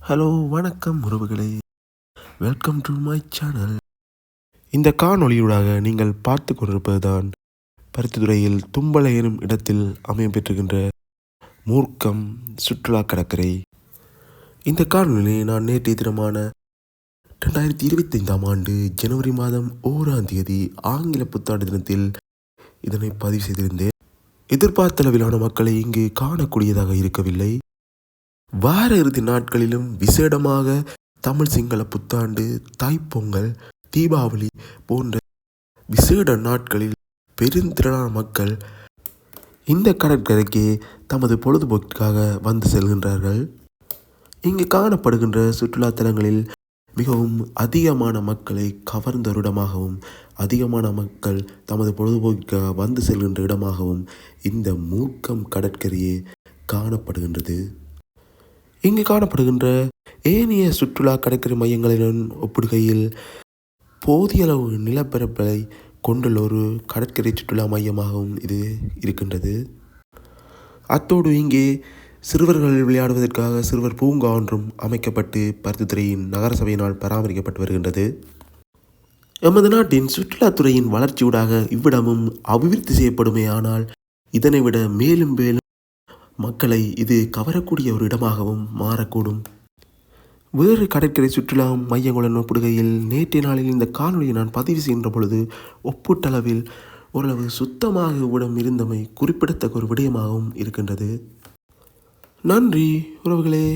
Hello வணக்கம் உறவுகளே. Welcome to my channel இந்த காணொளியூடாக நீங்கள் பார்த்து கொண்டிருப்பதுதான் பருத்தித்துறையில் தும்பலை எனும் இடத்தில் அமையப்பெற்றிருக்கின்ற மூர்க்கம் சுற்றுலா கடற்கரை. இந்த காணொலியை நான் நேற்றைய தினமான ரெண்டாயிரத்தி இருபத்தைந்தாம் ஆண்டு ஜனவரி மாதம் ஓராம் தேதி ஆங்கில புத்தாண்டு தினத்தில் இதனை பதிவு செய்திருந்தேன். எதிர்பார்த்த அளவிலான மக்களை இங்கு காணக்கூடியதாக இருக்கவில்லை. வார இறுதி நாட்களிலும் விசேடமாக தமிழ் சிங்கள புத்தாண்டு தாய்ப்பொங்கல் தீபாவளி போன்ற விசேட நாட்களில் பெருந்திரளான மக்கள் இந்த கடற்கரைக்கு தமது பொழுதுபோக்கிற்காக வந்து செல்கின்றார்கள். இங்கு காணப்படுகின்ற சுற்றுலா தலங்களில் மிகவும் அதிகமான மக்களை கவர்ந்த இடமாகவும் அதிகமான மக்கள் தமது பொழுதுபோக்கிற்காக வந்து செல்கின்ற இடமாகவும் இந்த மூர்க்கம் கடற்கரையே காணப்படுகின்றது. இங்கு காணப்படுகின்ற ஏனைய சுற்றுலா கடற்கரை மையங்களுடன் ஒப்பிடுகையில் போதிய அளவு நிலப்பரப்பை கொண்டுள்ள ஒரு கடற்கரை சுற்றுலா மையமாகவும் இது இருக்கின்றது. அத்தோடு இங்கே சிறுவர்கள் விளையாடுவதற்காக சிறுவர் பூங்கா ஒன்றும் அமைக்கப்பட்டு பருத்தித்துறையின் நகரசபையினால் பராமரிக்கப்பட்டு வருகின்றது. எமது நாட்டின் சுற்றுலாத்துறையின் வளர்ச்சியூடாக இவ்விடமும் அபிவிருத்தி செய்யப்படுமே ஆனால் இதனை விட மேலும் மேலும் மக்களை இது கவரக்கூடிய ஒரு இடமாகவும் மாறக்கூடும். வேறு கடற்கரை சுற்றுலா மையங்களுடன் ஒப்பிடுகையில் நேற்றைய நாளில் இந்த காணொலியை நான் பதிவு செய்கின்ற பொழுது ஒப்பீட்டளவில் ஓரளவு சுத்தமாக இவ்விடம் இருந்தமை குறிப்பிடத்தக்க ஒரு விடயமாகவும் இருக்கின்றது. நன்றி உறவுகளே.